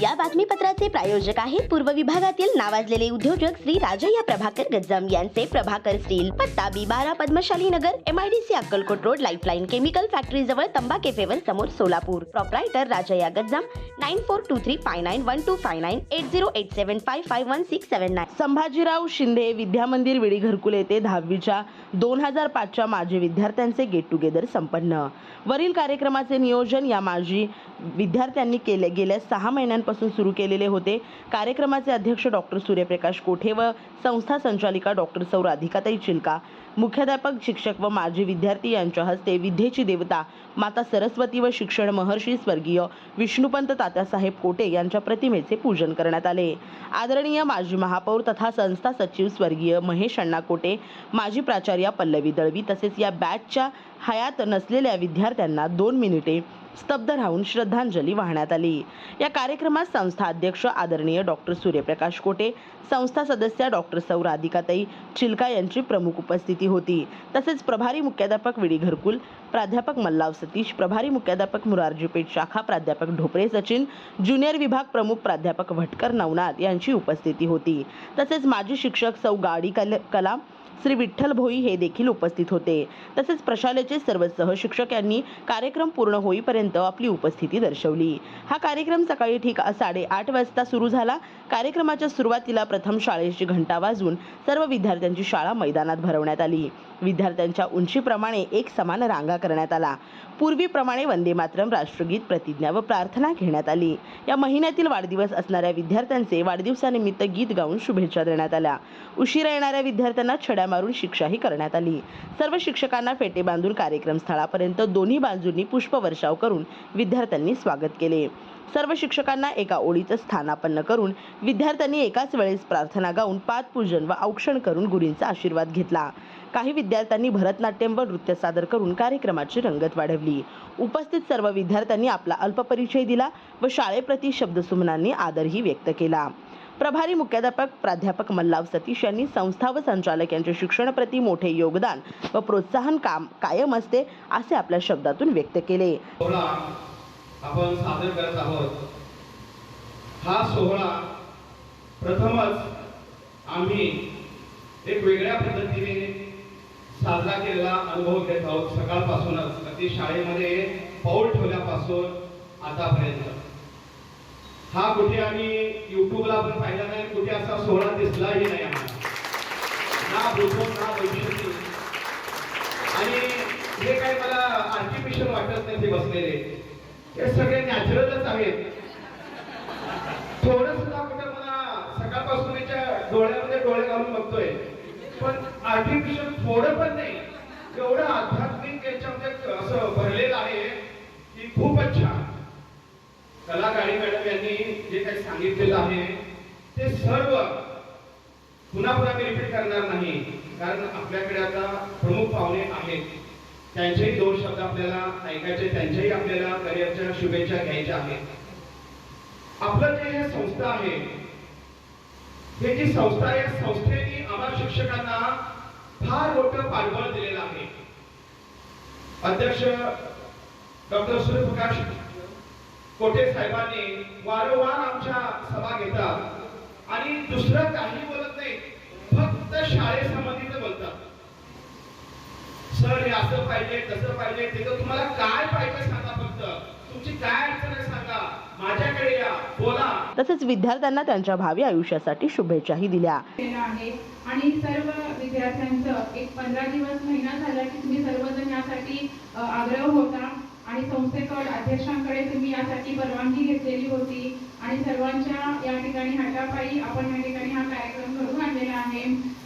या बातमीपत्राचे प्रायोजक आहेत. पूर्व विभागातील नावाजलेले उद्योजक श्री राजय्या प्रभाकर गज्जम यांचे प्रभाकर स्टील पत्ता बी बारा Padmashali Nagar MIDC Akkalkot road lifeline chemical factory जवळ तंबा केफेवर समोर Solapur. Proprietor Rajayya Gajjam nine four two three five nine one two five nine eight zero eight seven five five one six seven nine Sambhajirao Shinde Vidya Mandir विडी घरकुल येथे दहावीच्या दोन हजार पाचच्या माजी विद्यार्थ्यांचे गेट टुगेदर संपन्न. वरील कार्यक्रमाचे नियोजन या माजी विद्यार्थ्यांनी केले. गेल्या सहा महिन्यांपासून सुरू केलेले होते. कार्यक्रमाचे अध्यक्ष डॉक्टर सूर्यप्रकाश कोठे व संस्था संचालिका डॉक्टर सौ राधिकाताई चिलका मुख्याध्यापक शिक्षक व माजी विद्यार्थी यांच्या हस्ते विद्येची देवता माता सरस्वती व शिक्षण महर्षी स्वर्गीय विष्णुपंत तात्यासाहेब कोटे यांच्या प्रतिमेचे पूजन करण्यात आले. आदरणीय माजी महापौर तथा संस्था सचिव स्वर्गीय महेश अण्णा कोटे माजी प्राचार्या पल्लवी दळवी तसेच या बॅचच्या हयात नसलेल्या विद्यार्थ्यांना दोन मिनिटे स्तब्ध राहून श्रद्धांजली वाहण्यात आली. या कार्यक्रमात संस्था अध्यक्ष आदरणीय डॉक्टर सूर्यप्रकाश कोटे संस्था सदस्या डॉक्टर सौ राधिकाताई चिलका यांची प्रमुख उपस्थिती होती. तसेच प्रभारी मुख्याध्यापक विडी घरकुल प्राध्यापक मल्लाव सतीश प्रभारी मुख्याध्यापक मुरारजी पेठ शाखा प्राध्यापक ढोपरे सचिन ज्युनियर विभाग प्रमुख प्राध्यापक भटकर नवनाथ यांची उपस्थिती होती. तसेच माजी शिक्षक सौ गाडी कल कला श्री विठ्ठल भोई हे देखील उपस्थित होते. तसेच प्रशालेचे सर्व सहशिक्षक यांनी कार्यक्रम पूर्ण होईपर्यंत आपली उपस्थिती दर्शवली. हा कार्यक्रम सकाळी ठीक साडेआठ वाजता सुरू झाला. कार्यक्रमाच्या सुरुवातीला प्रथम शाळेची घंटा वाजून सर्व विद्यार्थ्यांची शाळा मैदानात भरवण्यात आली. विद्यार्थ्यांच्या उंचीप्रमाणे एक समान रांगा करण्यात आला. पूर्वीप्रमाणे वंदे मातरम राष्ट्रगीत प्रतिज्ञा व प्रार्थना घेण्यात आली. या महिन्यातील वाढदिवस असणाऱ्या विद्यार्थ्यांचे वाढदिवसानिमित्त गीत गाऊन शुभेच्छा देण्यात आल्या. उशिरा येणाऱ्या विद्यार्थ्यांना छड्या मारून शिक्षाही करण्यात आली. सर्व शिक्षकांना फेटे बांधून कार्यक्रम स्थळापर्यंत दोन्ही बाजूंनी पुष्पवर्षाव करून विद्यार्थ्यांनी स्वागत केले. सर्व शिक्षकांना एका ओळीचं स्थानापन्न करून विद्यार्थ्यांनी एकाच वेळेस प्रार्थना गाऊन पादपूजन व औक्षण करून गुरूंचा आशीर्वाद घेतला. काही विद्यार्थ्यांनी भरतनाट्यम व नृत्य सादर करून कार्यक्रमाची रंगत वाढवली. उपस्थित सर्व विद्यार्थ्यांनी आपला अल्पपरिचय दिला व शाळेप्रती शब्दसुमनांनी आदरही व्यक्त केला. प्रभारी मुख्याध्यापक प्राध्यापक मल्लाव सतीश यांनी संस्था व संचालक यांचे शिक्षणप्रती मोठे योगदान व प्रोत्साहन काम कायम असते असे आपल्या शब्दातून व्यक्त केले. आपण सादर करत आहोत. हा सोहळा प्रथमच आम्ही एक वेगळ्या पद्धतीने साजरा केलेला अनुभव घेत आहोत. सकाळपासूनच अगदी शाळेमध्ये पाऊल ठेवल्यापासून आतापर्यंत. हा कुठे आम्ही युट्यूबला पण पाहिला नाही कुठे असा सोहळा दिसलाही नाही आम्हाला. ना बुजवून ना वैशिष्ट्य. आणि हे काय मला आर्टिफिशियल वाटत नाही ते बसलेले. हे सगळे नॅचरलच आहेत. थोडं सुद्धा कुठं मला सकाळपासून त्याच्या डोळ्यामध्ये डोळे घालून बघतोय. पण आर्टिफिशियल थोडं पण नाही. एवढं आध्यात्मिक याच्यामध्ये असं भरलेलं आहे की खूपच छान कलाकारी मॅडम यांनी जे काही सांगितलेलं आहे ते सर्व पुन्हा पुन्हा मी रिपीट करणार नाही कारण आपल्याकडे आता प्रमुख पाहुणे आहेत. त्यांचेही दोन शब्द आपल्याला ऐकायचे त्यांच्याही आपल्याला करिअरच्या शुभेच्छा घ्यायच्या आहेत. आपलं जे हे संस्था आहे हे जी संस्था या संस्थेने आम्हाला शिक्षकांना फार मोठं पाठबळ दिलेलं आहे. अध्यक्ष डॉक्टर सूर्यप्रकाश कोटे साहेबांनी वारंवार आमच्या सभा घेतात आणि दुसरं काही बोलत नाही फक्त शाळेसंबंधीच बोलतात. सर हे असं पाहिजे तसं पाहिजे ते तर तुम्हाला काय पाहिजे सांगा फक्त. तुमची काय अडचण आहे सांगा. माझ्याकडे या बोला. तसेच विद्यार्थ्यांना त्यांच्या भावी आयुष्यासाठी शुभेच्छाही दिल्या. आहे आणि सर्व विद्यार्थ्यांचं एक पंधरा दिवस महिना झाला की तुम्ही सर्वजण यासाठी आग्रह होता. आणि संस्थेकडे अध्यक्षांकडे तुम्ही यासाठी परवानगी घेतलेली होती. आणि सर्वांच्या या ठिकाणी हटापाई आपण या ठिकाणी हा कार्यक्रम घडवून आणलेला आहे.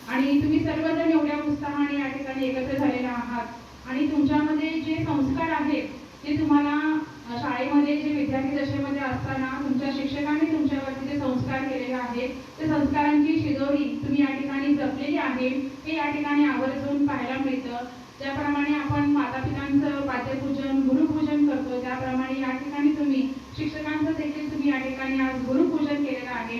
आणि तुम्ही सर्वजण एवढ्या उत्साहाने या ठिकाणी एकत्र झालेला आहात. आणि तुमच्यामध्ये जे संस्कार आहेत ते तुम्हाला अ, शाळेमध्ये जे विद्यार्थी दशेमध्ये असताना तुमच्या शिक्षकांनी तुमच्यावरती जे संस्कार केलेले आहेत ते संस्कारांची शिदोरी तुम्ही या ठिकाणी जपलेली आहे हे या ठिकाणी आवर्जून पाहायला मिळतं ज्याप्रमाणे आपण मातापितांचं पाद्यपूजन गुरुपूजन करतो त्याप्रमाणे या ठिकाणी तुम्ही शिक्षकांचं देखील तुम्ही या ठिकाणी आज गुरुपूजन केलेलं आहे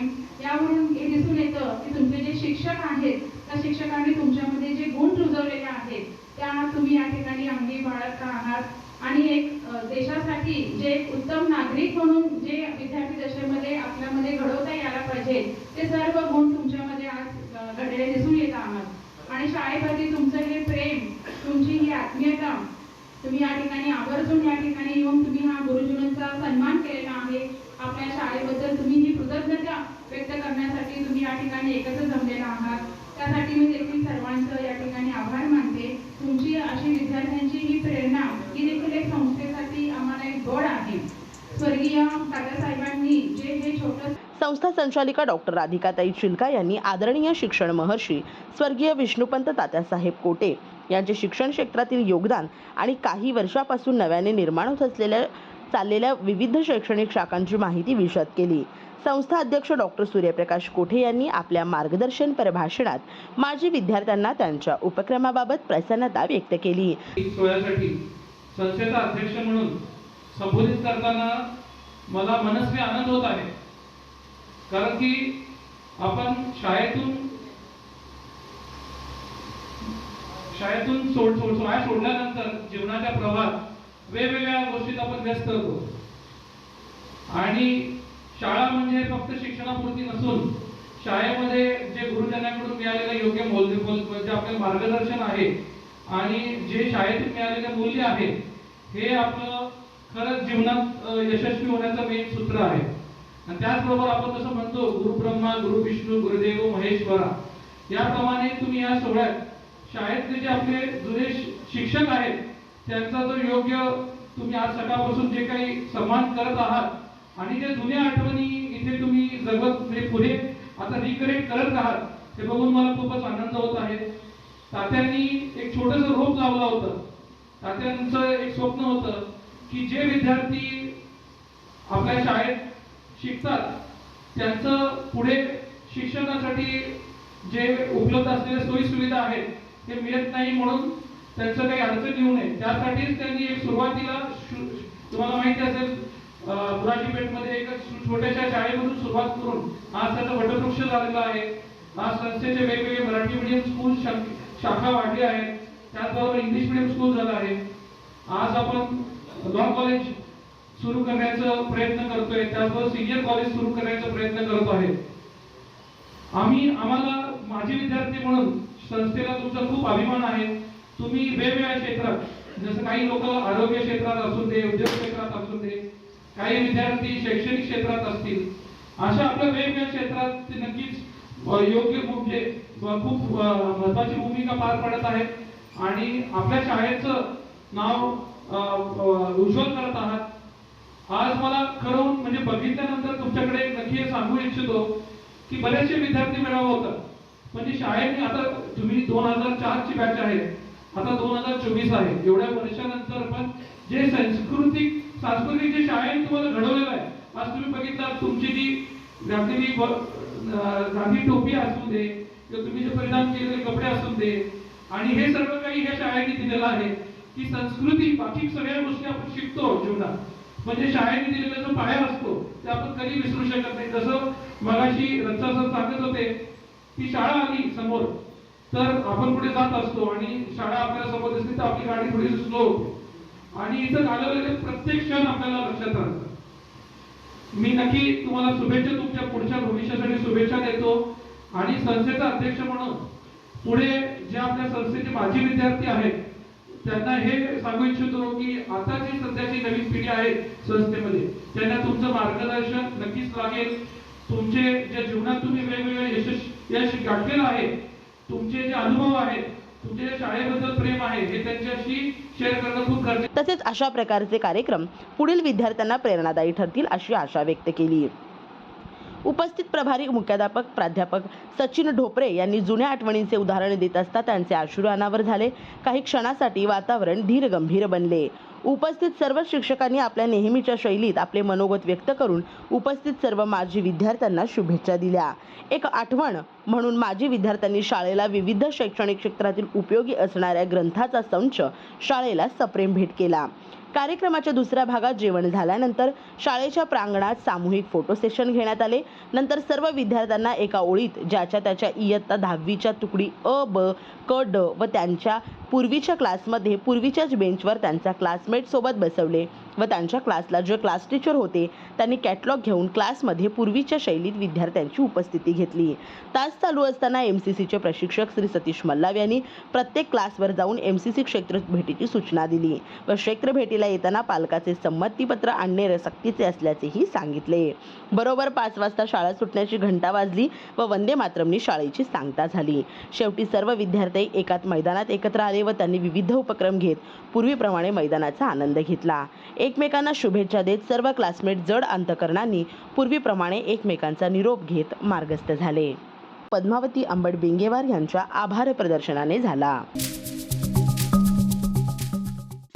यावरून हे दिसून येतं की तुमचे जे शिक्षक आहेत त्या शिक्षकांनी तुमच्यामध्ये जे गुण रुजवलेले आहेत त्या तुम्ही या ठिकाणी अंगी बाळगता आहात? आणि एक देशासाठी जे एक उत्तम नागरिक म्हणून जे विद्यार्थी दशेमध्ये आपल्यामध्ये घडवता यायला पाहिजे ते सर्व गुण तुमच्यामध्ये आज घडलेले दिसून येत आहात. आणि शाळेप्रती तुमचं हे प्रेम तुमची ही आत्मीयता तुम्ही या ठिकाणी आवर्जून या ठिकाणी येऊन तुम्ही हा गुरुजींचा सन्मान केलेला आहे. आपल्या शाळेबद्दल तुम्ही ही कृतज्ञता व्यक्त करण्यासाठी तुम्ही या ठिकाणी एकत्र जमलेला आहात. त्यासाठी मी देखील सर्वांचं या ठिकाणी आभार मानते. तुमची अशी विद्यार्थ्यांची ही प्रेरणा ही देखील एक संस्थेसाठी आम्हाला एक बळ आहे. स्वर्गीय दादासाहेबांनी जे हे छोटं संस्था संचालिका डॉक्टर राधिकाताई चिलका यांनी आदरणीय शिक्षण महर्षी स्वर्गीय विष्णुपंत तात्यासाहेब कोटे यांचे शिक्षण क्षेत्रातील योगदान आणि काही वर्षापासून नव्याने निर्माण होत असलेल्या चाललेल्या विविध शैक्षणिक शाखांची माहिती विशद केली. संस्था अध्यक्ष डॉक्टर सूर्यप्रकाश कोठे यांनी आपल्या मार्गदर्शनपर भाषणात माजी विद्यार्थ्यांना त्यांच्या उपक्रमाबाबत प्रसन्नता व्यक्त केली. सोहळ्यासाठी संस्थेचा अध्यक्ष म्हणून संबोधित करताना मला मनस्वी आनंद होत आहे. कारण की आपण शाळेतून शाळेतून सोड सोड शाळा सोडल्यानंतर जीवनाच्या प्रवाहात वेगवेगळ्या गोष्टीत आपण व्यस्त होतो. आणि शाळा म्हणजे फक्त शिक्षणापुरती नसून शाळेमध्ये जे गुरुजनांकडून मिळालेलं योग्य मौल्य जे म्हणजे मार्गदर्शन आहे आणि जे शाळेतून मिळालेले मूल्य आहे हे आपलं खरंच जीवनात यशस्वी होण्याचं मेन सूत्र आहे. आणि त्याचबरोबर आपण जसं म्हणतो गुरु ब्रह्मा गुरु विष्णू गुरुदेव महेश्वरा याप्रमाणे तुम्ही या सोहळ्यात शाळेतले जे आपले जुने शिक्षक आहेत त्यांचा जो योग्य तुम्ही आज सकाळपासून जे काही सन्मान करत आहात आणि जे जुन्या आठवणी इथे तुम्ही जगत म्हणजे पुढे आता रिक्रिएट करत आहात ते बघून मला खूपच आनंद होत आहे. तात्यांनी एक छोटस रोप लावलं होतं. तात्यांचं एक स्वप्न होतं की जे विद्यार्थी आपल्या शाळेत शिकतात त्यांचं पुढे शिक्षणासाठी जे उपलब्ध असलेल्या सोयी सुविधा आहेत ते मिळत नाही म्हणून त्यांचं काही अडचण येऊ नये. त्यासाठीच त्यांनी एक सुरुवातीला तुम्हाला माहिती असेल अं, बुराजीपेठमध्ये एक छोट्याशा शाळेमधून सुरुवात करून आज त्याचा वटवृक्ष झालेला आहे. आज संस्थेचे वेगवेगळे मराठी मीडियम स्कूल शाखा वाढली आहेत. त्याचबरोबर इंग्लिश मीडियम स्कूल झालं आहे. आज आपण लॉ कॉलेज सुरू करण्याचा प्रयत्न करतोय. त्याचबरोबर सिनियर कॉलेज सुरू करण्याचा प्रयत्न करत आहे. आम्ही आम्हाला माझे विद्यार्थी म्हणून संस्थेला तुमचा खूप अभिमान आहे. तुम्ही वेगवेगळ्या क्षेत्रात जसं काही लोक आरोग्य क्षेत्रात असू दे उद्योग क्षेत्रात असू दे काही विद्यार्थी शैक्षणिक क्षेत्रात असतील अशा आपल्या वेगवेगळ्या क्षेत्रात ते नक्कीच योग्य म्हणजे खूप महत्वाची भूमिका पार पडत आहेत. आणि आपल्या शाळेचं नाव उज्ज्वल करत आहात. आज मला खरं म्हणजे बघितल्यानंतर तुमच्याकडे नक्की सांगू इच्छितो की बरेचसे विद्यार्थी मेळावा होता म्हणजे शाळेने आता तुम्ही दोन हजार चारची बॅच आहे आता दोन हजार चोवीस आहे. एवढ्या वर्षानंतर पण जे सांस्कृतिक सांस्कृतिक जे शाळेने तुम्हाला घडवलेलं आहे. आज तुम्ही बघितलं तुमची जी घातलेली गांधी टोपी असू दे किंवा तुम्ही जे परिधान केलेले कपडे असू दे आणि हे सर्व काही ह्या शाळेने दिलेलं आहे. की संस्कृती बाकी सगळ्या गोष्टी आपण शिकतो जीवनात. म्हणजे शाळेने दिलेला जो पाया असतो ते आपण कधी विसरू शकत नाही. जसं मगाशी रच्चा सर सांगत होते की शाळा आली समोर तर आपण पुढे जात असतो आणि शाळा आपल्यासमोर दिसली तर आपली गाडी थोडी स्लो होते. आणि इथं घालवलेले प्रत्येक क्षण आपल्याला लक्षात राहतात. मी नक्की तुम्हाला शुभेच्छा तुमच्या पुढच्या भविष्यासाठी शुभेच्छा देतो. आणि संस्थेचा अध्यक्ष म्हणून पुढे जे आपल्या संस्थेचे माजी विद्यार्थी आहेत त्यांना हे सांगू इच्छितो की आता जी सध्याची नवीन पिढी आहे संस्थेमध्ये त्यांना तुमचं मार्गदर्शन नक्कीच लागेल. तुमचे जे जीवनात तुम्ही वेगवेगळे यश यश गाठलेलं आहे तुमचे जे अनुभव आहेत तसेच अशा प्रकारचे कार्यक्रम पुढील विद्यार्थ्यांना प्रेरणादायी ठरतील अशी आशा व्यक्त केली. उपस्थित प्रभारी मुख्याध्यापक प्राध्यापक सचिन ढोपरे यांनी जुन्या आठवणींचे उदाहरण देत असता त्यांचे अश्रू अनावर झाले. काही क्षणासाठी वातावरण धीरगंभीर बनले. उपस्थित सर्व शिक्षकांनी आपल्या नेहमीच्या शैलीत आपले मनोगत व्यक्त करून उपस्थित सर्व माजी विद्यार्थ्यांना शुभेच्छा दिल्या. एक आठवण म्हणून माजी विद्यार्थ्यांनी शाळेला विविध शैक्षणिक क्षेत्रातील उपयोगी असणाऱ्या ग्रंथाचा संच शाळेला सप्रेम भेट केला. कार्यक्रमाच्या दुसऱ्या भागात जेवण झाल्यानंतर शाळेच्या प्रांगणात सामूहिक फोटो सेशन घेण्यात आले. नंतर सर्व विद्यार्थ्यांना एका ओळीत ज्याच्या त्याच्या इयत्ता दहावीच्या तुकडी अ ब क ड व त्यांच्या पूर्वीच्या क्लासमध्ये पूर्वीच्याच बेंचवर त्यांच्या क्लासमेट सोबत बसवले व त्यांच्या क्लासला जे क्लास टीचर होते त्यांनी कॅटलॉग घेऊन क्लासमध्ये पूर्वीच्या शैलीत विद्यार्थ्यांची उपस्थिती घेतली. तास चालू असताना एम सी सीचे प्रशिक्षक श्री सतीश मल्लाव यांनी प्रत्येक क्लासवर जाऊन एम सी सी क्षेत्र भेटीची सूचना दिली व क्षेत्र भेटीला येताना पालकाचे संमतीपत्र आणणे सक्तीचे असल्याचेही सांगितले. बरोबर पाच वाजता शाळा सुटण्याची घंटा वाजली व वंदे मातरमनी शाळेची सांगता झाली. शेवटी सर्व विद्यार्थी एकाच मैदानात एकत्र आले व त्यांनी विविध उपक्रम घेत पूर्वीप्रमाणे मैदानाचा आनंद घेतला. एकमेकांना शुभेच्छा देत सर्व क्लासमेट जड अंतकरणांनी पूर्वीप्रमाणे एकमेकांचा निरोप घेत मार्गस्थ झाले. पद्मावती आंबट बिंगेवार यांच्या आभार प्रदर्शनाने झाला.